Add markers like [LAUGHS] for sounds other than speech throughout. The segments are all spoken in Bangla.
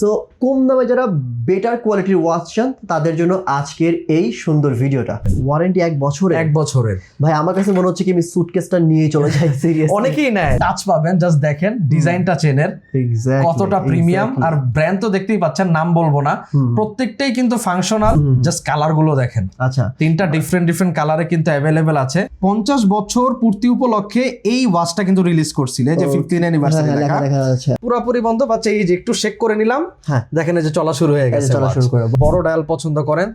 সো কম দামে যারা বেটার কোয়ালিটির ওয়াচ চান তাদের জন্য আজকের এই সুন্দর ভিডিওটা। ওয়ারেন্টি এক বছরে এক বছরের। ভাই আমার কাছে মনে হচ্ছে কি আমি সুটকেসটা নিয়ে চলে যাই সিরিয়াস অনেকেই নেয়। টাচ পাবেন জাস্ট দেখেন ডিজাইনটা চেনের কতটা প্রিমিয়াম আর ব্র্যান্ড তো দেখতেই পাচ্ছেন নাম বলব না। প্রত্যেকটাই কিন্তু ফাংশনাল জাস্ট কালারগুলো দেখেন। আচ্ছা। তিনটা ডিফারেন্ট ডিফারেন্ট কালারে কিন্তু অ্যাভেলেবেল আছে। পঞ্চাশ বছর পূর্তি উপলক্ষে এই ওয়াচটা কিন্তু রিলিজ করছিলে যে ফিফটিন অ্যানিভার্সারি পুরোপুরি বন্ধ পাচ্ছে এই যে একটু শেক করে নিলাম। দেখেন এই যে চলা শুরু হয়ে গেছে চলা শুরু করে। বড় ডায়াল পছন্দ করেন।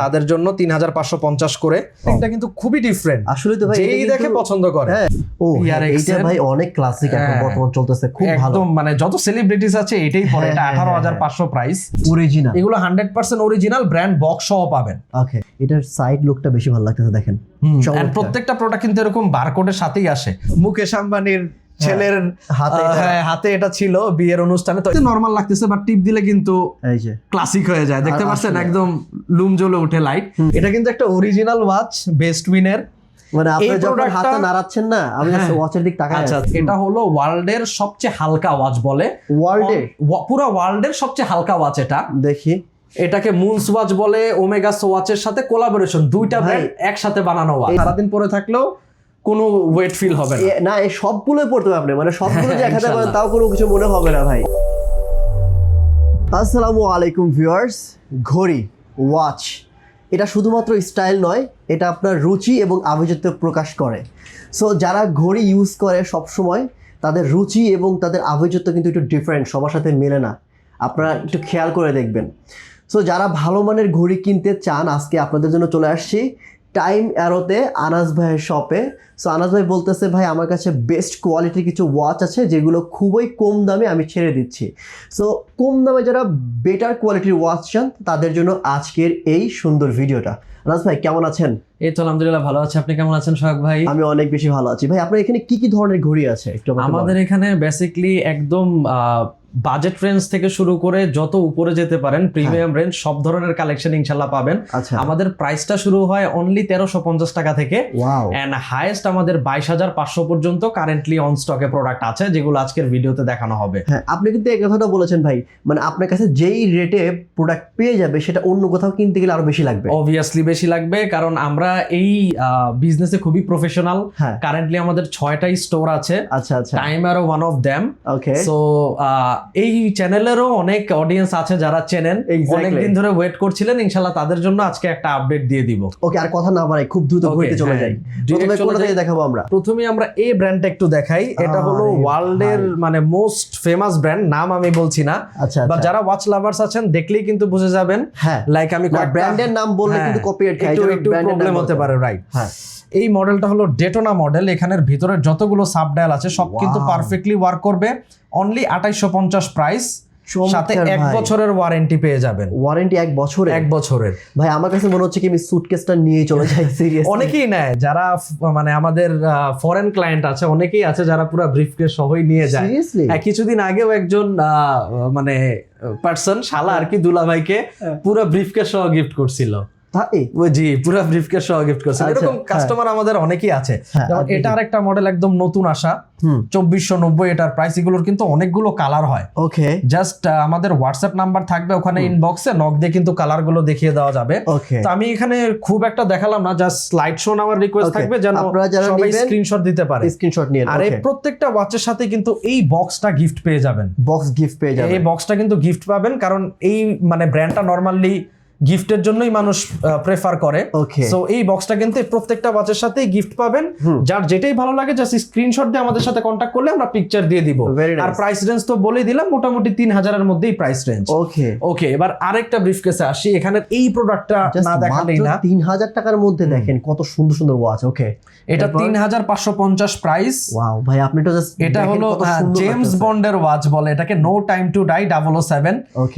তাদের জন্য তিন হাজার পাঁচশো পঞ্চাশ করে। এটা কিন্তু খুবই ডিফারেন্ট আসলে তো ভাই যেই দেখে পছন্দ করে হ্যাঁ। ও হ্যাঁ, এইটা ভাই অনেক ক্লাসিক এখন হ্যাঁ। বর্তমান চলতেছে খুব ভালো। একদম মানে যত সেলিব্রিটিস আছে এটাই পরে হ্যাঁ, এটা হ্যাঁ, আঠারো হ্যাঁ, হাজার পাঁচশো প্রাইস অরিজিনাল এগুলো hundred percent original brand box সহ পাবেন। ওকে এটার সাইড লুকটা বেশি ভালো লাগতেছে দেখেন। প্রত্যেকটা প্রোডাক্ট কিন্তু এরকম বারকোডের সাথেই আসে। মুকেশ আম্বানির ছেলের হাতে এটা- হ্যাঁ, হাতে এটা ছিল বিয়ের অনুষ্ঠানে তো নর্মাল লাগতেছে বাট টিপ দিলে কিন্তু এই যে। ক্লাসিক হয়ে যায়। দেখতে পাচ্ছেন একদম লুম জ্বলে উঠে লাইট এটা কিন্তু একটা অরিজিনাল ওয়াচ বেস্ট উইনের মানে আপনি যখন হাতটা নাড়াচ্ছেন না আমি হ্যাঁ। ওয়াচের দিক তাকাই আচ্ছা এটা হলো ওয়ার্ল্ডের সবচেয়ে হালকা ওয়াচ বলে। ওয়ার্ল্ডে ওয়া- পুরো ওয়ার্ল্ডের সবচেয়ে হালকা ওয়াচ এটা। দেখি। এটাকে মুনস ওয়াচ বলে ওমেগাস ওয়াচের সাথে কোলাবোরেশন দুইটা ব্র্যান্ড একসাথে বানানো ওয়াচ সারাদিন পরে থাকলেও কোনো ওয়েট ফিল হবে না। না এই সবগুলোই পড়তে পারবে মানে সবগুলো যে [LAUGHS] দেখাতে পারেন ইনশাল্লাহ। তাও কোনো কিছু মনে হবে না ভাই। আসসালামু আলাইকুম ভিউয়ার্স ঘড়ি ওয়াচ এটা শুধুমাত্র স্টাইল নয় এটা আপনার রুচি এবং আভিজাত্য প্রকাশ করে। সো যারা ঘড়ি ইউজ করে সব সময় তাদের রুচি এবং তাদের আভিজাত্য কিন্তু একটু ডিফারেন্ট সবার সাথে মেলে না। আপনারা একটু খেয়াল করে দেখবেন। সো যারা ভালো মানের ঘড়ি কিনতে চান আজকে আপনাদের জন্য চলে আসছি। টাইম অ্যারোতে আনাস ভাইয়ের শপে সো আনাস ভাই বলতেছে ভাই আমার কাছে বেস্ট কোয়ালিটির কিছু ওয়াচ আছে যেগুলো খুবই কম দামে আমি ছেড়ে দিচ্ছি। সো কম দামে যারা বেটার কোয়ালিটির ওয়াচ চান তাদের জন্য আজকের এই সুন্দর ভিডিওটা। আনাস ভাই কেমন আছেন? এই তো আলহামদুলিল্লাহ ভালো আছে। আপনি কেমন আছেন সোহাগ ভাই? আমি অনেক বেশি ভালো আছি। ভাই আপনার এখানে কি কি ধরনের ঘড়ি আছে? একটু আমাদের এখানে বেসিকলি একদম বাজেট রেঞ্জ থেকে শুরু করে যত উপরে যেতে পারেন প্রিমিয়াম রেঞ্জ সব ধরনের কালেকশন ইনশাল্লাহ পাবেন। আচ্ছা। আমাদের প্রাইসটা শুরু হয় অনলি তেরোশো পঞ্চাশ টাকা থেকে। অ্যান্ড হাইয়েস্ট আমাদের বাইশ হাজার পাঁচশো পর্যন্ত কারেন্টলি অন স্টকে প্রোডাক্ট আছে যেগুলো আজকের ভিডিওতে দেখানো হবে। হ্যাঁ আপনি কিন্তু এই কথাটা বলেছেন ভাই মানে আপনার কাছে যেই রেটে প্রোডাক্ট পেয়ে যাবে সেটা অন্য কোথাও কিনতে গেলে আরও বেশি লাগবে। অবভিয়াসলি বেশি লাগবে কারণ আমরা এই বিজনেসে খুবই প্রফেশনাল হ্যাঁ। কারেন্টলি আমাদের ছয়টাই স্টোর আছে। আচ্ছা আচ্ছা। টাইম আরও one of them okay so এই চ্যানেলেরও অনেক অডিয়েন্স আছে যারা চেনেন. অনেকদিন ধরে ওয়েট করছিলেন ইনশাল্লাহ তাদের জন্য আজকে একটা আপডেট দিয়ে দিব। ওকে আর কথা না বাড়াই খুব দ্রুত ঘুরতে চলে হ্যাঁ। যাই। প্রথমে কোনটা। থেকে দেখাবো আমরা। প্রথমে আমরা এই ব্র্যান্ডটা একটু দেখাই। এটা হলো আরে ওয়ার্ল্ডের মানে মোস্ট ফেমাস ব্র্যান্ড নাম আমি বলছি না। আচ্ছা বা আচ্ছা। যারা ওয়াচ লাভার্স আছেন দেখলেই কিন্তু বুঝে যাবেন। হ্যাঁ। লাইক আমি ব্র্যান্ডের নাম বললে হ্যাঁ, কিন্তু কপিরাইট খাই একটু প্রবলেম হতে পারে রাইট হ্যাঁ। এই মডেলটা হলো ডেটোনা মডেল এখানের ভিতরে যতগুলো সাব ডায়াল আছে সব কিন্তু পারফেক্টলি ওয়ার্ক করবে। অনলি আঠাইশো পঞ্চাশ প্রাইস সাথে এক বছরের ওয়ারেন্টি পেয়ে যাবেন। ওয়ারেন্টি এক বছরের? এক বছরের। ভাই আমার কাছে মনে হচ্ছে কি আমি সুটকেসটা নিয়ে চলে যাই [LAUGHS] সিরিয়াস অনেকেই নেয় যারা মানে আমাদের ফরেন ক্লায়েন্ট আছে অনেকেই আছে যারা পুরো ব্রিফকেস সহই নিয়ে যায়। হ্যাঁ, কিছুদিন আগেও একজন মানে পার্সন শালা আর কি দুলাভাইকে হ্যাঁ। পুরো ব্রিফকেস সহ গিফট করছিল। জি পুরো ব্রিফকেস সহ গিফট আচ্ছা, এরকম হ্যাঁ। কাস্টমার আমাদের অনেকেই আছে। হ্যাঁ। এটা আরেকটা মডেল একদম নতুন আসা। চব্বিশশো নব্বই এটার প্রাইস এগুলোর কিন্তু অনেকগুলো কালার হয়। ওকে জাস্ট আমাদের হোয়াটসঅ্যাপ নাম্বার থাকবে ওখানে ইনবক্সে নক দিয়ে কিন্তু কালারগুলো দেখিয়ে দেওয়া যাবে। তো আমি এখানে খুব একটা দেখালাম না জাস্ট স্লাইড শো নেওয়ার রিকোয়েস্ট থাকবে যেন সবাই স্ক্রিনশট দিতে পারে। স্ক্রিনশট নিয়ে আর এই প্রত্যেকটা ওয়াচের সাথে কিন্তু এই বক্সটা গিফট পেয়ে যাবেন। বক্স গিফট পেয়ে যাবে এই বক্সটা কিন্তু গিফট পাবেন কারণ এই মানে ব্র্যান্ডটা নর্মালি গিফটের জন্যই মানুষ প্রেফার করে। সো এই বক্সটা কিন্তু প্রত্যেকটা ওয়াচের সাথেই গিফট পাবেন। যার যেটাই ভালো লাগে জাস্ট স্ক্রিনশট দিয়ে আমাদের সাথে কন্ট্যাক্ট করলে আমরা পিকচার দিয়ে দিব। আর প্রাইস রেঞ্জ তো বলেই দিলাম মোটামুটি তিন হাজারের মধ্যেই প্রাইস রেঞ্জ ওকে ওকে এবার আরেকটা ব্রিফ কেসে আসি। এখানে এই প্রোডাক্টটা না দেখালেই না। তিন হাজার টাকার মধ্যে দেখেন কত সুন্দর সুন্দর ওয়াচ ওকে এটা? তিন হাজার পাঁচশো পঞ্চাশ প্রাইস ওয়াও ভাই আপনি তো জাস্ট এটা হলো জেমস বন্ডের ওয়াচ বলে এটাকে no time to die double O seven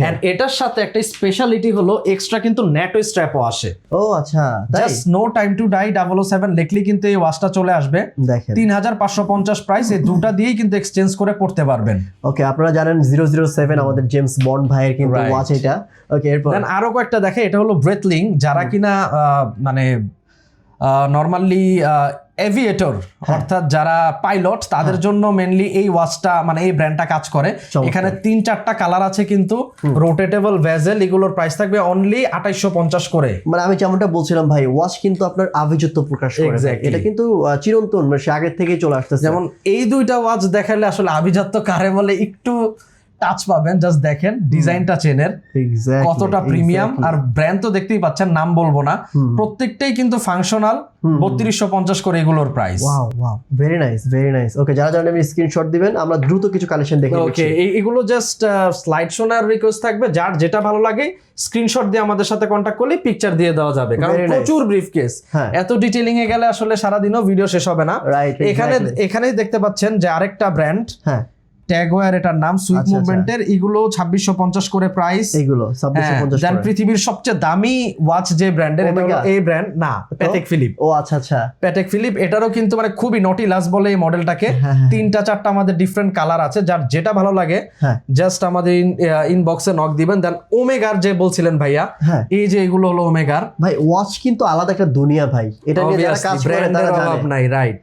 and এটার সাথে একটা স্পেশালিটি হলো এক্সট্রা কিন্তু নেটো স্ট্র্যাপও আসে। ও আচ্ছা just no time to die double O seven লিখলেই কিন্তু এই ওয়াচটা চলে আসবে। দেখেন। তিন হাজার পাঁচশো পঞ্চাশ প্রাইস এই দুটা দিয়েই কিন্তু এক্সচেঞ্জ করে পড়তে পারবেন। ওকে আপনারা জানেন জিরো জিরো সেভেন আমাদের জেমস বন্ড ভাইয়ের কিন্তু ওয়াচ এটা। ওকে এরপর? আরও কয়েকটা দেখে এটা হলো ব্রেথলিং যারা কিনা মানে নর্মালি এভিয়েটর হ্যাঁ। অর্থাৎ যারা পাইলট তাদের জন্য মেনলি এই ওয়াচটা মানে এই ব্র্যান্ডটা কাজ করে। এখানে তিন চারটা কালার আছে কিন্তু রোটেটেবল ভেজেল এগুলোর প্রাইস থাকবে অনলি আঠাইশো পঞ্চাশ করে। মানে আমি যেমনটা বলছিলাম ভাই ওয়াচ কিন্তু আপনার আভিজাত্য প্রকাশ করে এটা কিন্তু চিরন্তন মানে সে আগের থেকেই চলে আসতেছে। যেমন এই দুইটা ওয়াচ দেখালে আসলে আভিজাত্য কারে বলে একটু টাচ পাবেন জাস্ট দেখেন ডিজাইনটা চেনের কতটা প্রিমিয়াম আর ব্র্যান্ড তো দেখতেই পাচ্ছেন নাম বলব না। প্রত্যেকটাই কিন্তু ফাংশনাল বত্রিশশো পঞ্চাশ করে এগুলোর price wow wow very nice very nice okay যারা জানেন আমি স্ক্রিনশট দিবেন আমরা দ্রুত কিছু কালেকশন দেখে ওকে এগুলো জাস্ট স্লাইড শোনার রিকোয়েস্ট থাকবে যার যেটা ভালো লাগে স্ক্রিনশট দিয়ে আমাদের সাথে কন্ট্যাক্ট করলে পিকচার দিয়ে দেওয়া যাবে কারণ প্রচুর ব্রিফ কেস হ্যাঁ। এত ডিটেইলিং এ গেলে আসলে সারাদিনও ভিডিও শেষ হবে না। এখানে এখানেই দেখতে পাচ্ছেন যে আরেকটা ব্র্যান্ড হ্যাঁ। ট্যাগওয়ার এটার নাম সুইট আচ্ছা, মুভমেন্টের এগুলো ছাব্বিশশো পঞ্চাশ করে প্রাইস পঞ্চাশ দেন পৃথিবীর সবচেয়ে দামি ওয়াচ যে ব্র্যান্ডের এটা হলো এই ব্র্যান্ড না প্যাটেক ফিলিপ ও আচ্ছা আচ্ছা। প্যাটেক ফিলিপ এটারও কিন্তু মানে খুবই নটিলাস বলে এই মডেলটাকে হ্যাঁ, হ্যাঁ, তিনটা চারটা আমাদের ডিফারেন্ট কালার আছে যার যেটা ভালো লাগে হ্যাঁ। জাস্ট আমাদের ইনবক্সে নক দিবেন দেন ওমেগার যে বলছিলেন ভাইয়া হ্যাঁ। এই যে এগুলো হলো ওমেগার ভাই ওয়াচ কিন্তু আলাদা একটা দুনিয়া ভাই। এটা নিয়ে যারা কাজ করে তারা জানে। নাই রাইট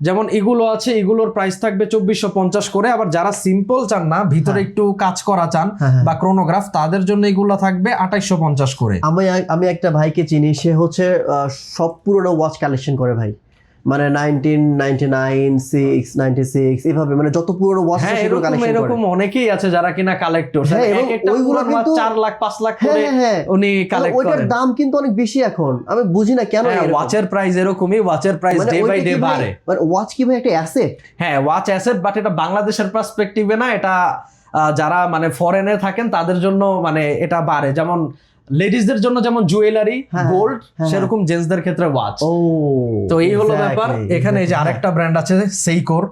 যেমন এগুলো আছে এগুলোর প্রাইস থাকবে চব্বিশশো পঞ্চাশ করে। আবার যারা সিম্পল চান না ভিতরে একটু কাজ করা চান হ্যাঁ, হ্যাঁ। বা ক্রোনোগ্রাফ তাদের জন্য এগুলো থাকবে আঠাইশো পঞ্চাশ করে। আমি আমি একটা ভাইকে চিনি সে হচ্ছে আহ, সব পুরোনো ওয়াচ কালেকশন করে ভাই। মানে nineteen ninety nine six ninety six এভাবে মানে যত পুরোনো ওয়াচ হ্যাঁ এরকম এরকম অনেকেই আছে যারা কিনা কালেক্টর হ্যাঁ, এবং ওইগুলো কিন্তু- চার লাখ পাঁচ লাখ করে হ্যাঁ, উনি কালেক্ট ওইটার দাম কিন্তু অনেক বেশি এখন। আমি বুঝি না কেন ওয়াচের প্রাইস এরকমই ওয়াচের প্রাইস ডে বাই ডে বাড়ে। মানে ওয়াচ কি ভাই একটা অ্যাসেট হ্যাঁ ওয়াচ অ্যাসেট বাট এটা বাংলাদেশের পার্সপেক্টিভে না এটা যারা মানে ফরেনে থাকেন তাদের জন্য মানে এটা বাড়ে। যেমন লেডিসদের জন্য যেমন জুয়েলারি হ্যাঁ, গোল্ড হ্যাঁ, সেরকম জেন্টসদের ক্ষেত্রে ওয়াচ ও তো এই হলো ব্যাপার। এখানে এই যে আরেকটা ব্র্যান্ড আছে সেইকোর।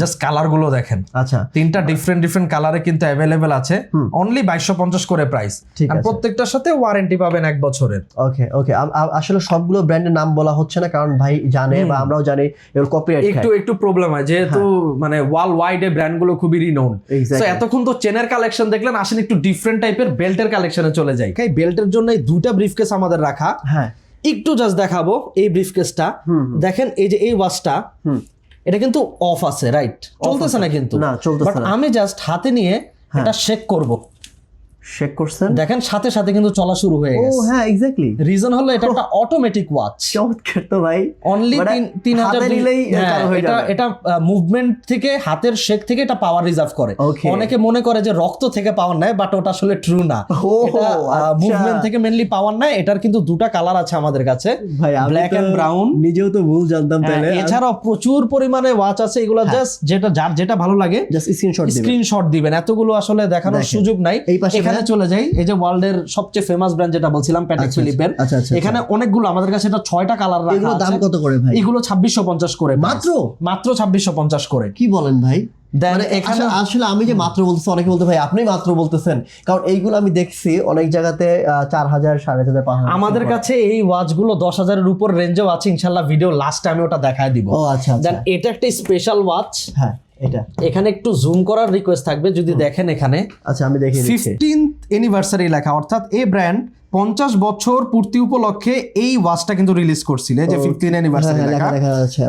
জাস্ট কালারগুলো দেখেন। আচ্ছা। তিনটা ডিফারেন্ট ডিফারেন্ট কালারে কিন্তু অ্যাভেলেবেল আছে। অনলি বাইশশো পঞ্চাশ করে প্রাইস আর প্রত্যেকটার সাথে ওয়ারেন্টি পাবেন এক বছরের। ওকে ওকে। আসলে সবগুলো ব্র্যান্ডের নাম বলা হচ্ছে না কারণ ভাই জানে বা আমরাও জানি এগুলো কপিরাইট একটু একটু প্রবলেম হয় যেহেতু হ্যাঁ। মানে ওয়ার্ল্ড ওয়াইড এ ব্র্যান্ডগুলো খুবই রিনোন তো এতক্ষণ তো চেনের কালেকশন দেখলেন আসেন একটু ডিফারেন্ট টাইপের বেল্টের কালেকশনে চলে যাই। এই বেল্টের জন্য এই দুইটা ব্রিফকেস আমাদের রাখা। হ্যাঁ। একটু জাস্ট দেখাবো এই ব্রিফকেসটা দেখেন এই যে এই ওয়াচটা হুম। এটা কিন্তু অফ আছে রাইট চলতেছে না কিন্তু। না চলতেছে না। আমি জাস্ট হাতে নিয়ে হ্যাঁ। এটা শেক করব। চেক করছেন? দেখেন সাথে সাথে কিন্তু চলা শুরু হয়ে ও হ্যাঁ এক্স্যাক্টলি রিজন হলো এটা একটা [LAUGHS] অটোমেটিক ওয়াচ চমৎকার তো ভাই। অনলি মানে তিন হাজার হাতে দুই- নিলেই হ্যাঁ, হয়ে এটা এটা মুভমেন্ট থেকে হাতের শেক থেকে এটা পাওয়ার রিজার্ভ করে। অনেকে মনে করে যে রক্ত থেকে পাওয়ার নেয় বাট ওটা আসলে ট্রু না। এটা আচ্ছা। মুভমেন্ট থেকে মেনলি পাওয়ার নেয়। এটার কিন্তু দুটা কালার আছে আমাদের কাছে। ভাই আমি Black তো নিজেও তো ভুল জানতাম হ্যাঁ, তাহলে। এছাড়াও প্রচুর পরিমাণে ওয়াচ আছে। এগুলো হ্যাঁ। জাস্ট যেটা যার যেটা ভালো লাগে জাস্ট স্ক্রিনশট দিবেন। স্ক্রিনশট দিবেন। এতগুলো আসলে দেখানোর সুযোগ নাই। এই পাশে চলে যাই এই যে ওয়ার্ল্ডের সবচেয়ে ফেমাস ব্র্যান্ড যেটা বলছিলাম প্যাটেক আচ্ছা, ফিলিপের আচ্ছা আচ্ছা এখানে অনেকগুলো আমাদের কাছে এটা ছয়টা কালার রাখা এগুলো দাম কত করে ভাই? এগুলো ছাব্বিশশো পঞ্চাশ করে মাত্র? মাত্র ছাব্বিশশো পঞ্চাশ করে। কি বলেন ভাই? মানে এখানে আসলে- আমি যে মাত্র বলতেছি অনেকে বলতে ভাই আপনি মাত্র বলতেছেন। কারণ এইগুলো আমি দেখছি অনেক জায়গাতে চার হাজার সাড়ে হাজার আমাদের কাছে এই ওয়াচগুলো দশ হাজারের উপর রেঞ্জেও আছে ইনশাল্লাহ ভিডিও লাস্টে আমি ওটা দেখায় দিব। ও আচ্ছা এটা একটা স্পেশাল ওয়াচ হ্যাঁ। এটা। এখানে একটু জুম করার রিকোয়েস্ট থাকবে যদি দেখেন এখানে। আচ্ছা আমি দেখে ফিফটিন্থ অ্যানিভার্সারি লেখা অর্থাৎ এই ব্র্যান্ড পঞ্চাশ বছর পূর্তি উপলক্ষে এই ওয়াচটা কিন্তু রিলিজ করছিল যে ফিফটিন অ্যানিভার্সারি হ্যাঁ, লেখা।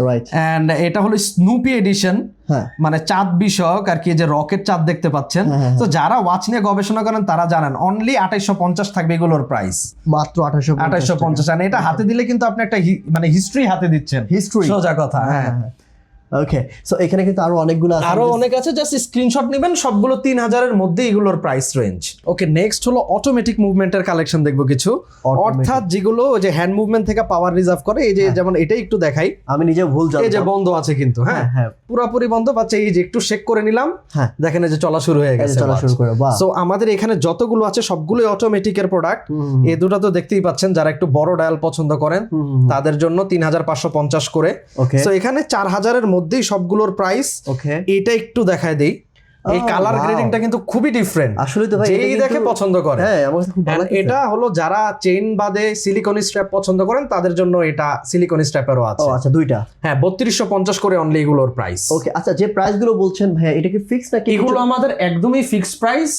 রাইট অ্যান্ড এটা হলো স্নুপি এডিশন হ্যাঁ। মানে চাঁদ বিষয়ক আর কি যে রকেট চাঁদ দেখতে পাচ্ছেন। হ্যাঁ, তো যারা ওয়াচ নিয়ে গবেষণা করেন তারা জানেন অনলি আঠাইশো পঞ্চাশ থাকবে এগুলোর প্রাইস মাত্র আঠাশশো আঠাইশো পঞ্চাশ এটা হাতে দিলে কিন্তু আপনি একটা হি- মানে হিস্ট্রি হাতে দিচ্ছেন। হিস্ট্রি সোজা কথা হ্যাঁ। ওকে সো এখানে কিন্তু আরও অনেকগুলো আছে। আরও অনেক আছে জাস্ট স্ক্রিনশট নেবেন সবগুলো তিন হাজারের মধ্যে এগুলোর প্রাইস রেঞ্জ ওকে নেক্সট হলো অটোমেটিক মুভমেন্টের কালেকশন দেখব কিছু। অর্থাৎ যেগুলো যে হ্যান্ড মুভমেন্ট থেকে পাওয়ার রিজার্ভ করে এই যে যেমন এটাই একটু দেখাই। আমি নিজে ভুল এই যে বন্ধ আছে কিন্তু হ্যাঁ? হ্যাঁ হ্যাঁ। পুরোপুরি বন্ধ পাচ্ছে এই যে একটু চেক করে নিলাম হ্যাঁ। দেখেন যে চলা শুরু হয়ে গেছে চলা শুরু করে বাহ। সো আমাদের এখানে যতগুলো আছে সবগুলোই অটোমেটিকের প্রোডাক্ট এই দুটো তো দেখতেই পাচ্ছেন যারা একটু বড় ডায়াল পছন্দ করেন। তাদের জন্য তিন হাজার পাঁচশো পঞ্চাশ করে। সো এখানে চার হাজারের মধ্যেই সবগুলোর প্রাইস ওকে এটা একটু দেখায় দেই। এই Oh, কালার গ্রেডিংটা কিন্তু খুবই ডিফারেন্ট আসলে তো ভাই দেখে পছন্দ করে। হ্যাঁ। এটা হলো যারা চেইন বাদে সিলিকন স্ট্র্যাপ পছন্দ করেন তাদের জন্য এটা সিলিকন স্ট্র্যাপেরও ও আছে। আচ্ছা দুইটা? হ্যাঁ বত্রিশশো পঞ্চাশ করে অনলি এগুলোর প্রাইস ওকে আচ্ছা যে বলছেন ভাইয়া এটা কি ফিক্স নাকি এগুলো আমাদের একদমই ফিক্সড প্রাইস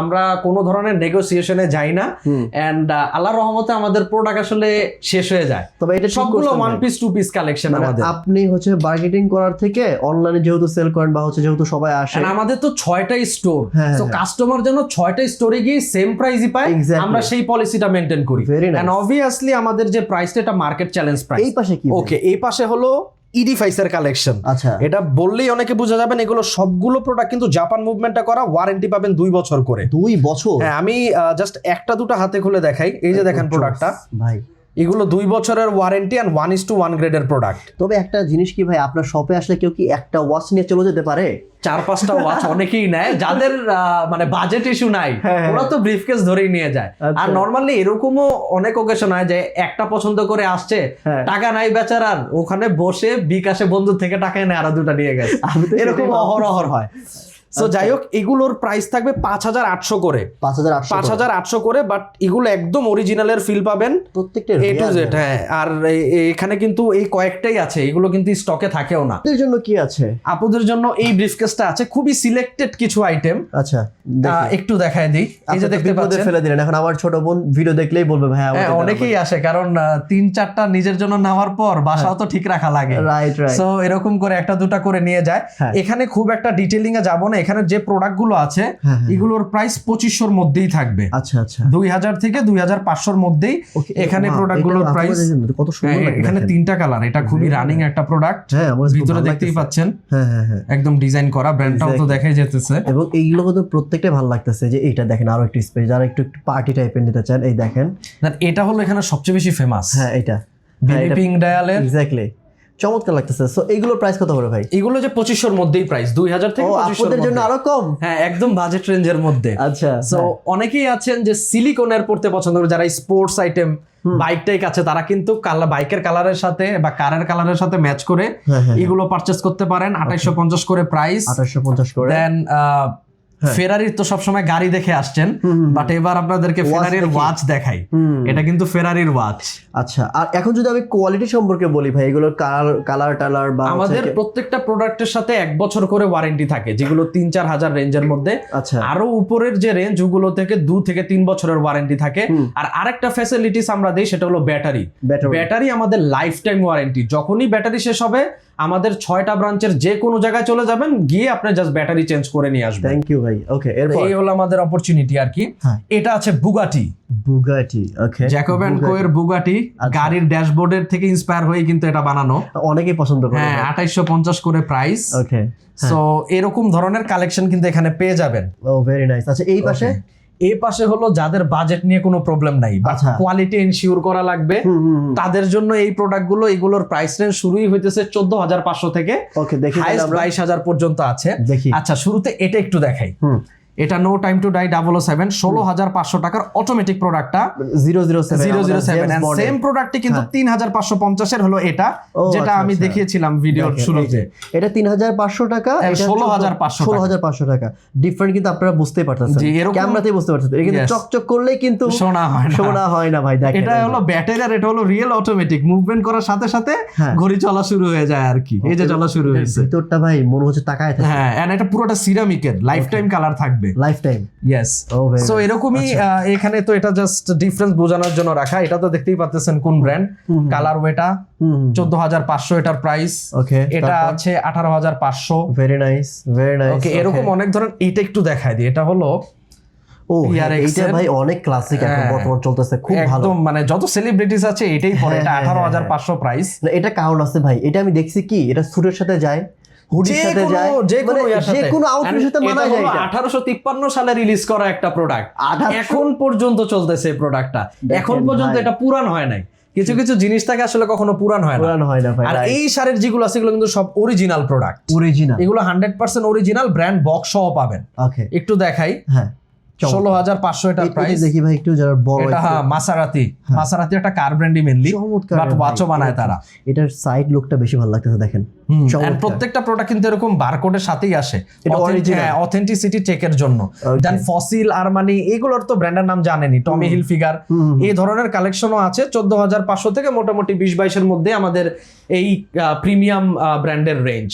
আমরা কোনো ধরনের নেগোসিয়েশনে যাই না। হুম। এন্ড আল্লাহর রহমতে আমাদের প্রোডাক্ট আসলে শেষ হয়ে যায়। তবে এটা সবগুলো one piece two piece collection মানে আমাদের। আপনি হচ্ছে বার্গেটিং করার থেকে অনলাইনে যেহেতু সেল করেন বা হচ্ছে যেহেতু সবাই আসে আমাদের তো ছয়টা স্টোর তো। কাস্টমার যেন ছয়টা স্টোরে গিয়ে সেম প্রাইসই পায়. আমরা সেই পলিসিটা মেনটেন করি. এন্ড অবভিয়াসলি আমাদের যে প্রাইসটা এটা মার্কেট চ্যালেঞ্জ প্রাইস এই পাশে কি ওকে এই পাশে হলো ইডিফাইসের কালেকশন আচ্ছা। এটা বললেই অনেকে বোঝা যাবেন এগুলো সবগুলো প্রোডাক্ট কিন্তু জাপান মুভমেন্টটা করা ওয়ারেন্টি পাবেন দুই বছর করে। দুই বছর? হ্যাঁ আমি জাস্ট একটা দুটো হাতে খুলে দেখাই। এই যে দেখেন প্রোডাক্টটা ভাই এগুলো দুই বছরের warranty and one is to one গ্রেডের প্রোডাক্ট তবে একটা জিনিস কি ভাই আপনার শপে আসলে কেউ কি একটা ওয়াচ নিয়ে চলে যেতে পারে চার পাঁচটা ওয়াচ অনেকেই নেয় যাদের মানে বাজেট ইস্যু নাই হ্যাঁ, হ্যাঁ। ওরা তো ব্রিফকেস ধরেই নিয়ে যায় আচ্ছা। আর নর্মালি এরকমও অনেক ওকেশন হয় যে একটা পছন্দ করে আসছে হ্যাঁ। টাকা নাই বেচারার ওখানে বসে বিকাশে বন্ধু থেকে টাকা এনে আরও দুটা নিয়ে গেছে এরকম ভাবছি। অহরহ হয় তো আচ্ছা। যাই হোক এগুলোর প্রাইস থাকবে পাঁচ হাজার আটশো করে। পাঁচ হাজার আটশো করে। বাট এগুলো একদম অরিজিনালের ফিল পাবেন। প্রত্যেকটা এ টু জেড হ্যাঁ আর এখানে কিন্তু এই কয়েকটাই আছে এগুলো কিন্তু স্টকে থাকেও না। আপনাদের জন্য কি আছে? আপুদের জন্য এই ব্রিফকেসটা আছে খুবই সিলেক্টেড কিছু আইটেম আচ্ছা একটু দেখায় দিই। এই যে দেখতে পাচ্ছেন। ফেলে দিলেন। এখন আমার ছোট বোন ভিডিও দেখলেই বলবে ভাই হ্যাঁ অনেকেই আসে কারণ তিন চারটা নিজের জন্য নেওয়ার পর বাসাও তো ঠিক রাখা লাগে। রাইট রাইট সো এরকম করে একটা দুটা করে নিয়ে যায়। হ্যাঁ। এখানে খুব একটা ডিটেলিং এ যাব না এখানে যে প্রোডাক্টগুলো আছে হ্যাঁ, হ্যাঁ। এগুলোর প্রাইস পঁচিশশোর মধ্যেই থাকবে। আচ্ছা আচ্ছা। দুই হাজার থেকে দুই হাজার পাঁচশোর মধ্যেই এখানে wow, প্রোডাক্ট এটা গুলোর প্রাইস কত সুন্দর এখানে তিনটা কালার এটা খুবই রানিং একটা প্রোডাক্ট হ্যাঁ ভিতরে দেখতেই পাচ্ছেন? হ্যাঁ হ্যাঁ হ্যাঁ। একদম ডিজাইন করা ব্র্যান্ডটাও তো দেখাই যেতেছে। এবং এইগুলো কিন্তু প্রত্যেকটাই ভালো লাগতেছে যে এটা দেখেন আরও একটু স্পেস যারা একটু একটু পার্টি টাইপের নিতে চান এই দেখেন। এটা হলো এখানে সবচেয়ে বেশি ফেমাস হ্যাঁ এটা। পিঙ্ক ডায়ালের এক্স্যাক্টলি চমৎকার লাগতেছে। সো এইগুলোর প্রাইস কত করে ভাই? এগুলো যে পঁচিশশোর মধ্যেই প্রাইস দুই হাজার থেকে আপনাদের জন্য আরও কম? হ্যাঁ একদম বাজেট রেঞ্জের মধ্যে। আচ্ছা সো অনেকেই আছেন যে সিলিকনের পড়তে পছন্দ করে যারা স্পোর্টস আইটেম বাইক টাইক আছে তারা কিন্তু কালার বাইকের কালারের সাথে বা কারের কালারের সাথে ম্যাচ করে হ্যাঁ হ্যাঁ এগুলো পারচেস করতে পারেন। আঠাইশো পঞ্চাশ করে প্রাইস আঠাশশো পঞ্চাশ করে। দেন হ্যাঁ। ফেরারির তো সবসময় গাড়ি দেখে আসছেন বাট এবার আপনাদেরকে ফেরারির ওয়াচ দেখাই। এটা কিন্তু ফেরারির ওয়াচ আচ্ছা আর এখন যদি আমি কোয়ালিটি সম্পর্কে বলি ভাই এগুলোর কালার কালার টালার বা আমাদের প্রত্যেকটা প্রোডাক্টের সাথে এক বছর করে ওয়ারেন্টি থাকে যেগুলো তিন চার হাজার রেঞ্জের মধ্যে। আচ্ছা। আরও উপরের যে রেঞ্জ ওগুলো থেকে দু থেকে তিন বছরের ওয়ারেন্টি থাকে। আর আরেকটা ফ্যাসিলিটিস আমরা দিই সেটা হলো ব্যাটারি ব্যাটারি ব্যাটারি আমাদের লাইফ টাইম ওয়ারেন্টি যখনই ব্যাটারি শেষ হবে আমাদের ছয়টা ব্রাঞ্চের যে কোনো জায়গায় চলে যাবেন গিয়ে আপনি জাস্ট ব্যাটারি চেঞ্জ করে নিয়ে আসবেন। থ্যাংক ইউ ভাই। ওকে এরপর? এই হলো আমাদের অপরচুনিটি আর কি। হ্যাঁ। এটা আছে Bugatti Bugatti okay Jacob and Co Bugatti. গাড়ির ড্যাশবোর্ডের থেকে ইন্সপায়ার হয়ে কিন্তু এটা বানানো। অনেকেই পছন্দ করে হ্যাঁ আঠাইশো পঞ্চাশ করে প্রাইস ওকে সো এরকম ধরনের কালেকশন কিন্তু এখানে পেয়ে যাবেন। ও ভেরি নাইস আচ্ছা এই পাশে? এই পাশে হলো যাদের বাজেট নিয়ে কোনো প্রবলেম নাই আচ্ছা। কোয়ালিটি এনশিওর করা লাগবে। তাদের জন্য এই প্রোডাক্টগুলো এগুলোর প্রাইস রেঞ্জ শুরুই হইতেছে চোদ্দ হাজার পাঁচশো থেকে বাইশ হাজার পর্যন্ত আছে। দেখি। আচ্ছা শুরুতে এটা একটু দেখাই। এটা no time to die double O seven ষোলো হাজার পাঁচশো টাকার অটোমেটিক প্রোডাক্টটা zero zero zero zero seven same প্রোডাক্টটি কিন্তু হ্যাঁ। তিন হাজার পাঁচশো পঞ্চাশের হলো এটা যেটা আচ্ছা, আমি আচ্ছা। দেখিয়েছিলাম ভিডিওর দেখেন, শুরুতে। এটা তিন হাজার পাঁচশো টাকা হ্যাঁ, এটা 16,500 ষোলো হাজার পাঁচশো টাকা। ডিফারেন্ট কিন্তু আপনারা বুঝতেই পারতেছেন। জি, এরকম- ক্যামেরাতেই বুঝতে পারতেছেন। এটা কিন্তু চকচক করলেই কিন্তু শোনা হয় না। শোনা হয় না ভাই দেখেন এটা হলো ব্যাটারি আর এটা হলো রিয়েল অটোমেটিক মুভমেন্ট করার সাথে সাথে হ্যাঁ। ঘড়ি চলা শুরু হয়ে যায় আর কি। এই যে চলা শুরু হয়েছে। ভিতরটা ভাই মনে হচ্ছে তাকায় থাকে হ্যাঁ এটা পুরোটা সিরামিকের লাইফ টাইম কালার থাকবে। লাইফ টাইম ইয়েস সো এরকমই আচ্ছা। এখানে তো এটা জাস্ট ডিফারেন্স বোঝানোর জন্য রাখা। এটা তো দেখতেই পাচ্ছেন কোন ব্র্যান্ড। কালার ওয়েটা চোদ্দ হাজার পাঁচশো এটার প্রাইস ওকে এটা আছে আঠারো হাজার পাঁচশো। Very nice very nice okay এরকম অনেক ধরনের এটা একটু দেখায় দিই। এটা হলো ও PRX এইটা ভাই অনেক ক্লাসিক এখন হ্যাঁ। বর্তমান চলতেছে খুব ভালো। একদম মানে যত সেলিব্রিটিস আছে এটাই পরে। হ্যাঁ, এটা হ্যাঁ, আঠারো হাজার হ্যাঁ। পাঁচশো প্রাইস এটা কারণ আছে ভাই। এটা আমি দেখছি কি এটা স্যুটের সাথে যায়। হুডির যে সাথে কোনো- যায়। যে কোনো মানে যে কোনো আউটফিটের সাথে And যায় এটা। 1853 সালে রিলিজ করা একটা প্রোডাক্ট এখন পর্যন্ত চলতেছে এই প্রোডাক্টটা এখন পর্যন্ত এটা পুরান হয় নাই। কিছু কিছু জিনিস থাকে আসলে কখনো পুরান হয় না। পুরানো হয় না ভাই আর এই শাড়ির যেগুলো আছে এগুলো কিন্তু সব অরিজিনাল প্রোডাক্ট অরিজিনাল এগুলো hundred percent original brand box সহ পাবেন। ওকে একটু দেখাই। হ্যাঁ ষোলো হাজার পাঁচশো এটা প্রাইস দেখি ভাই একটু যারা বড় এটা হ্যাঁ। মাসারাতি মাসারাতি একটা কার ব্র্যান্ডই মেনলি বাট ওয়াচও বানায় তারা। এটার সাইড লুকটা বেশি ভালো লাগতেছে দেখেন। প্রত্যেকটা প্রোডাক্ট কিন্তু এরকম বারকোডের সাথেই আসে। অথেন্টিসিটি চেকের জন্য। দেন ফসিল আরমানি এগুলোর তো ব্র্যান্ডের নাম জানেনি টমি হিল ফিগার এই ধরনের কালেকশনও আছে চোদ্দ হাজার পাঁচশো থেকে মোটামুটি বিশ বাইশের মধ্যে আমাদের এই প্রিমিয়াম ব্র্যান্ডের রেঞ্জ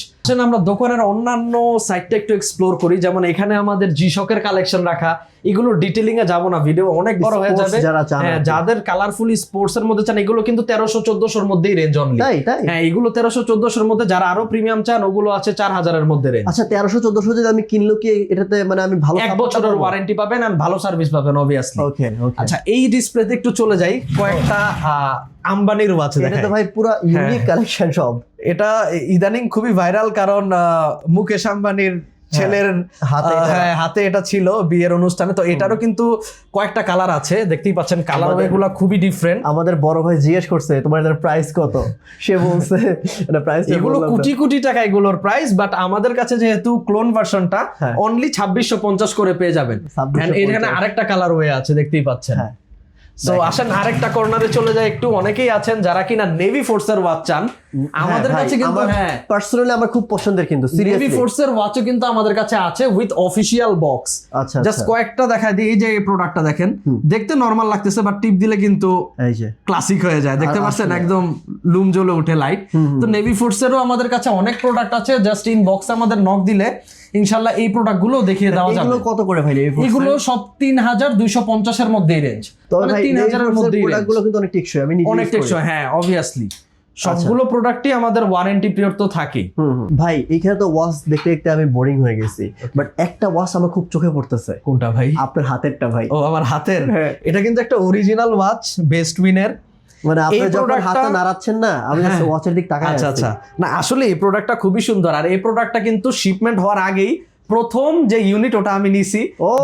আমরা দোকানের অন্যান্য সাইটটা একটু এক্সপ্লোর করি। যেমন এখানে আমাদের জি শকের কালেকশন রাখা। এগুলো ডিটেলিং এ যাব না ভিডিও অনেক বড় হয়ে যাবে। হ্যাঁ। যাদের কালারফুল স্পোর্টস এর মধ্যে চান এগুলো কিন্তু তেরোশো চোদ্দশোর মধ্যেই রেঞ্জ অনলি হ্যাঁ এগুলো তেরোশো চোদ্দশোর মধ্যে যারা আরও প্রিমিয়াম চান ওগুলো আছে চার হাজারের মধ্যে রেঞ্জ আচ্ছা তেরোশো চোদ্দশো যদি আমি কিনলো কি এটাতে মানে আমি ভালো এক বছরের ওয়ারেন্টি পাবেন আর ভালো সার্ভিস পাবেন অবভিয়াসলি ওকে আচ্ছা এই ডিসপ্লেতে একটু চলে যাই কয়েকটা আহ, আম্বানির আছে এটা তো ভাই পুরো ইউনিক হ্যাঁ। কালেকশন সব। এটা ইদানিং খুবই ভাইরাল কারণ মুকেশ আম্বানির ছেলের হাতে এটা। হ্যাঁ হাতে এটা ছিল বিয়ের অনুষ্ঠানে। তো এটারও কিন্তু কয়েকটা কালার আছে দেখতেই পাচ্ছেন কালার এগুলো খুবই ডিফারেন্ট আমাদের বড় ভাই জিজ্ঞেস করছে তোমার এটার প্রাইস কত? সে বলছে এটা প্রাইস এগুলো কোটি কোটি টাকা এগুলোর প্রাইস বাট আমাদের কাছে যেহেতু ক্লোন ভার্সনটা হ্যাঁ। অনলি ছাব্বিশশো পঞ্চাশ করে পেয়ে যাবেন। এখানে আরেকটা কালার ওয়ে আছে দেখতেই পাচ্ছেন। হ্যাঁ। সো আসেন আরেকটা কর্নারে চলে যায় একটু অনেকেই আছেন যারা কিনা নেভি ফোর্সের ওয়াচ চান। আমাদের কাছে কিন্তু হ্যাঁ। পার্সোনালি আমার খুব পছন্দের কিন্তু নেভি ফোর্সের ওয়াচও কিন্তু আমাদের কাছে আছে উইথ অফিসিয়াল বক্স আচ্ছা জাস্ট আচ্ছা। কয়েকটা দেখায় দিই এই যে এই প্রোডাক্টটা দেখেন। দেখতে নরমাল লাগতেছে বাট টিপ দিলে কিন্তু এই যে। ক্লাসিক হয়ে যায়। দেখতে পাচ্ছেন একদম লুম জ্বলে ওঠে লাইট। তো নেভি ফোর্সেরও আমাদের কাছে অনেক প্রোডাক্ট আছে। জাস্ট ইন বক্স আমাদের নক দিলে ইনশাল্লাহ এই প্রোডাক্টগুলো দেখিয়ে দেওয়া যাবে। এগুলো কত করে ভাই এগুলো সব তিন হাজার দুইশো পঞ্চাশের মধ্যেই রেঞ্জ মানে তিন হাজারের মধ্যেই কিন্তু অনেক টেকসই আমি অনেক টেকসই হ্যাঁ অবভিয়াসলি আচ্ছা। সবগুলো প্রোডাক্টই আমাদের ওয়ারেন্টি পিরিয়ড তো হুম। ভাই এখানে তো ওয়াচ দেখতে দেখতে আমি বোরিং হয়ে গেছি। বাট একটা ওয়াচ আমার খুব চোখে পড়তেছে। কোনটা ভাই? আপনার হাতেরটা ভাই। ও আমার হাতের। হ্যাঁ। এটা কিন্তু একটা অরিজিনাল ওয়াচ বেস্ট উইনের মানে আপনি যখন হাতটা নাড়াচ্ছেন না আমি হ্যাঁ। ওয়াচের দিক তাকাই আচ্ছা আচ্ছা। না আসলে এই প্রোডাক্টটা খুবই সুন্দর। আর এই প্রোডাক্টটা কিন্তু শিপমেন্ট হওয়ার আগেই প্রথম যে ইউনিট ওটা আমি নিছি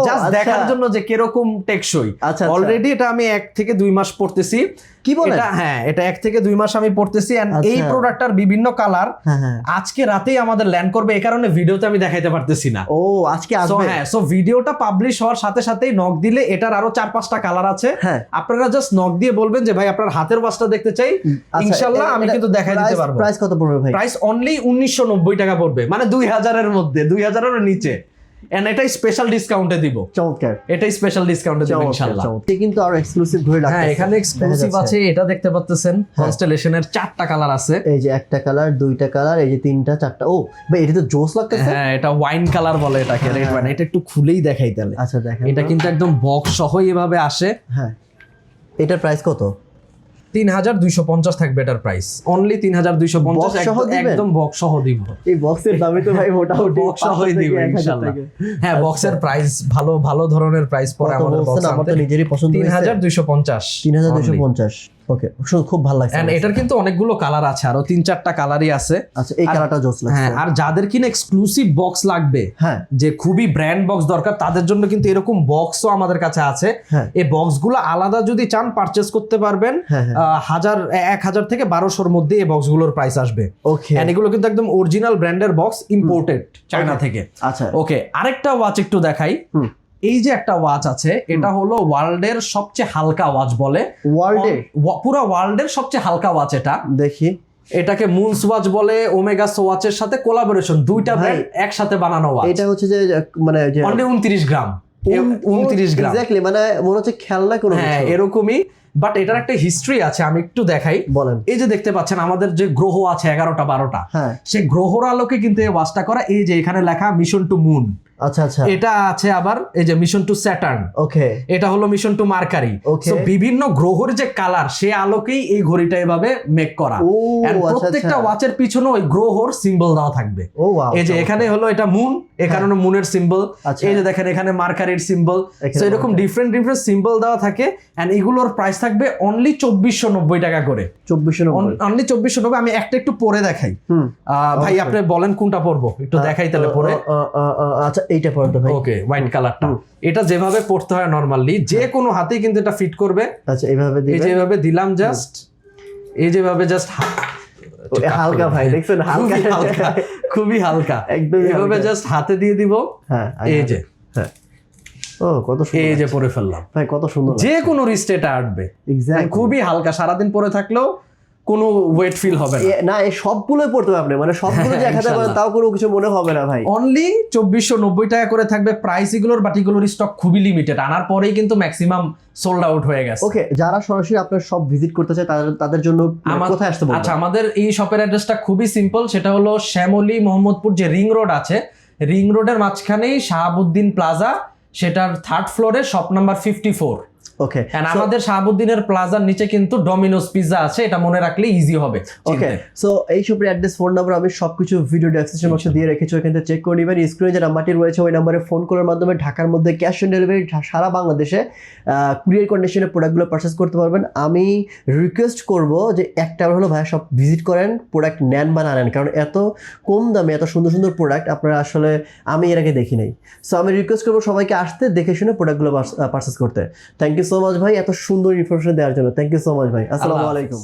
জাস্ট আচ্ছা। দেখার জন্য যে কীরকম টেকসই। আচ্ছা আচ্ছা। অলরেডি এটা আমি এক থেকে দুই মাস পড়তেছি। কি বলেন? এটা হ্যাঁ এটা এক থেকে দুই মাস আমি পড়তেছি and এই আচ্ছা। প্রোডাক্টটার বিভিন্ন কালার হ্যাঁ হ্যাঁ। আজকে রাতেই আমাদের ল্যান্ড করবে এই কারণে ভিডিওতে আমি দেখাইতে পারতেছি না। ও আজকে আসবে? হ্যাঁ সো ভিডিওটা পাবলিশ হওয়ার সাথে সাথেই নক দিলে এটার আরও চার পাঁচটা কালার আছে। হ্যাঁ। আপনারা জাস্ট নক দিয়ে বলবেন যে ভাই আপনার হাতের ওয়াচটা দেখতে চাই। আচ্ছা, ইনশাল্লাহ আমি কিন্তু দেখাই দিতে পারব। প্রাইস কত পড়বে ভাই? প্রাইস অনলি উনিশশো নব্বই টাকা পড়বে মানে দুই হাজারের মধ্যে দুই হাজারের নিচে। এন্ড এটাই স্পেশাল ডিসকাউন্টে দিব। চমৎকার। এটাই স্পেশাল ডিসকাউন্টে দিব ইনশাআল্লাহ চমৎকার। কিন্তু আরও এক্সক্লুসিভ ঘড়ি লাগছে হ্যাঁ এখানে এক্সক্লুসিভ আছে এটা দেখতে পাচ্ছেন কনস্টেলেশনের চারটা কালার আছে। এই যে একটা কালার দুইটা কালার এই যে তিনটা চারটা। ও ভাই এটা তো জোস লাগতেছে। হ্যাঁ এটা ওয়াইন কালার বলে এটাকে রেড ওয়াইন এটা একটু খুলেই দেখাই তাহলে। আচ্ছা দেখেন এটা কিন্তু একদম বক্স সহ এভাবে আসে। হ্যাঁ। এটার প্রাইস কত? তিন হাজার দুইশো পঞ্চাশ থাকবে এটার প্রাইস অনলি তিন হাজার দুইশো পঞ্চাশ? একদম বক্স সহ দিব। এই বক্সের দামে তো ভাই মোটামুটি [LAUGHS] বক্স সহই দিব থেকে 1000 ইনশাআল্লাহ হ্যাঁ বক্সের প্রাইস ভালো ভালো ধরনের প্রাইস পরে আমাদের বক্স আমাদের নিজেরই পছন্দ তিন হাজার দুইশো পঞ্চাশ তিন হাজার দুইশো পঞ্চাশ। ওকে খুব ভালো লাগছে এন্ড এটার কিন্তু অনেকগুলো কালার আছে আরও তিন চারটা কালারই আছে। আচ্ছা এই কালারটা জোস হ্যাঁ আর যাদের কিনা এক্সক্লুসিভ বক্স লাগবে হ্যাঁ। যে খুবই ব্র্যান্ড বক্স দরকার তাদের জন্য কিন্তু এরকম বক্সও আমাদের কাছে আছে। হ্যাঁ। এই বক্সগুলো আলাদা যদি চান পারচেস করতে পারবেন। হ্যাঁ হ্যাঁ। হাজার এক হাজার থেকে বারোশোর মধ্যে এই বক্সগুলোর প্রাইস আসবে। ওকে And এগুলো কিন্তু একদম অরিজিনাল ব্র্যান্ডের বক্স ইম্পোর্টেড চায়না থেকে। আচ্ছা। ওকে আরেকটা ওয়াচ একটু দেখাই। হুম। এই যে একটা ওয়াচ আছে এটা হলো ওয়ার্ল্ডের সবচেয়ে হালকা ওয়াচ বলে। ওয়ার্ল্ডে ওয়া- পুরো ওয়ার্ল্ডের সবচেয়ে হালকা ওয়াচ এটা। দেখি। এটাকে মুনস ওয়াচ বলে ওমেগাস ওয়াচের সাথে কোলাবোরেশন দুইটা ভাই, ব্র্যান্ড একসাথে বানানো ওয়াচ। এটা হচ্ছে যে মানে অনলি উনত্রিশ গ্রাম। উনত্রিশ গ্রাম। এক্স্যাক্টলি মানে মনে হচ্ছে খেলনা কোনো হ্যাঁ এরকমই। বাট এটার একটা হিস্ট্রি আছে আমি একটু দেখাই। বলেন। এই যে দেখতে পাচ্ছেন আমাদের যে গ্রহ আছে এগারোটা বারোটা হ্যাঁ। সে গ্রহর আলোকে কিন্তু এই ওয়াচটা করা এই যে এখানে লেখা মিশন টু মুন আচ্ছা আচ্ছা। এটা আছে আবার এই যে মিশন টু স্যাটার্ন ওকে এটা হলো মিশন টু মার্কারি Okay. বিভিন্ন গ্রহের যে কালার সে আলোকেই এই ঘড়িটা এভাবে মেক করা। আচ্ছা প্রত্যেকটা আচ্ছা। ওয়াচের পিছনে ওই গ্রহর সিম্বল দেওয়া থাকবে। ও এই যে এখানে হলো এটা মুন এ কারণে মুনের সিম্বল আচ্ছা। এই যে দেখেন এখানে মার্কারির সিম্বল তো এরকম ডিফারেন্ট ডিফারেন্ট সিম্বল দেওয়া থাকে। এন্ড এগুলোর প্রাইস থাকবে অনলি চব্বিশশো নব্বই টাকা করে। চব্বিশশো অনলি চব্বিশশো নব্বই। আমি একটা একটু পরে দেখাই। ভাই আপনি বলেন কোনটা পরবো? একটু দেখাই তাহলে পরে। আচ্ছা এইটা পরে তো ভাই ওকে হোয়াইট কালারটা এটা যেভাবে পড়তে হয় নরমালি যে কোনো হাতেই কিন্তু এটা ফিট করবে। আচ্ছা এইভাবে এই যেভাবে দিলাম জাস্ট এই যেভাবে জাস্ট হালকা ভাই দেখছেন হালকা খুবই হালকা। খুবই হালকা। একদমই এভাবে জাস্ট হাতে দিয়ে দিব। হ্যাঁ এই যে। হ্যাঁ। ও কত সুন্দর এই যে পরে ফেললাম। ভাই কত সুন্দর যে কোনো রিস্টেটা আটবে। খুবই হালকা সারাদিন পরে থাকলেও কোনো ওয়েট ফিল হবে না। না এই সবগুলোই পড়তে হবে আপনি। মানে সবগুলো যে এক হাজার তাও কোনো কিছু মনে হবে না ভাই। অনলি চব্বিশশো নব্বই টাকা করে থাকবে। প্রাইস এগুলোর বাট এগুলোর স্টক খুবই লিমিটেড আনার পরেই কিন্তু ম্যাক্সিমাম সোল্ড আউট হয়ে গেছে। ওকে যারা সরাসরি আপনার সব ভিজিট করতে চায় তাদের তাদের জন্য মানে আমার- কোথায় আসতে বলব? আচ্ছা আমাদের এই শপের অ্যাড্রেসটা খুবই সিম্পল সেটা হলো শ্যামলী মোহাম্মদপুর যে রিং রোড আছে রিং রোডের মাঝখানেই শাহাবুদ্দিন প্লাজা সেটার থার্ড ফ্লোরে shop number fifty four okay আমাদের শাহাবুদ্দিনের প্লাজার নিচে কিন্তু ডমিনোস পিৎজা আছে এটা মনে রাখলে ইজি হবে। ওকে সো এই সবের অ্যাড্রেস ফোন নাম্বার আমি সবকিছু ভিডিও ডেসক্রিপশন বক্সে দিয়ে রেখেছি ওইখান থেকে চেক করে নেবেন। স্ক্রিনে যে নাম্বারটি রয়েছে ওই নাম্বারে ফোন করার মাধ্যমে ঢাকার মধ্যে ক্যাশ অন ডেলিভারি সারা বাংলাদেশে কুরিয়ার কন্ডিশনে প্রোডাক্টগুলো পারচেস করতে পারবেন। আমি রিকোয়েস্ট করব যে একটা হলো ভাইয়া সব ভিজিট করেন প্রোডাক্ট নেন বা না নেন। কারণ এত কম দামে এত সুন্দর সুন্দর প্রোডাক্ট আপনারা আসলে আমি এর আগে দেখি নাই। সো আমি রিকোয়েস্ট করব সবাইকে আসতে দেখে শুনে প্রোডাক্টগুলো পারচেস করতে। থ্যাংক ইউ সো মাচ ভাই এত সুন্দর ইনফরমেশন দেওয়ার জন্য। থ্যাংক ইউ সো মাচ ভাই। আসসালামু আলাইকুম।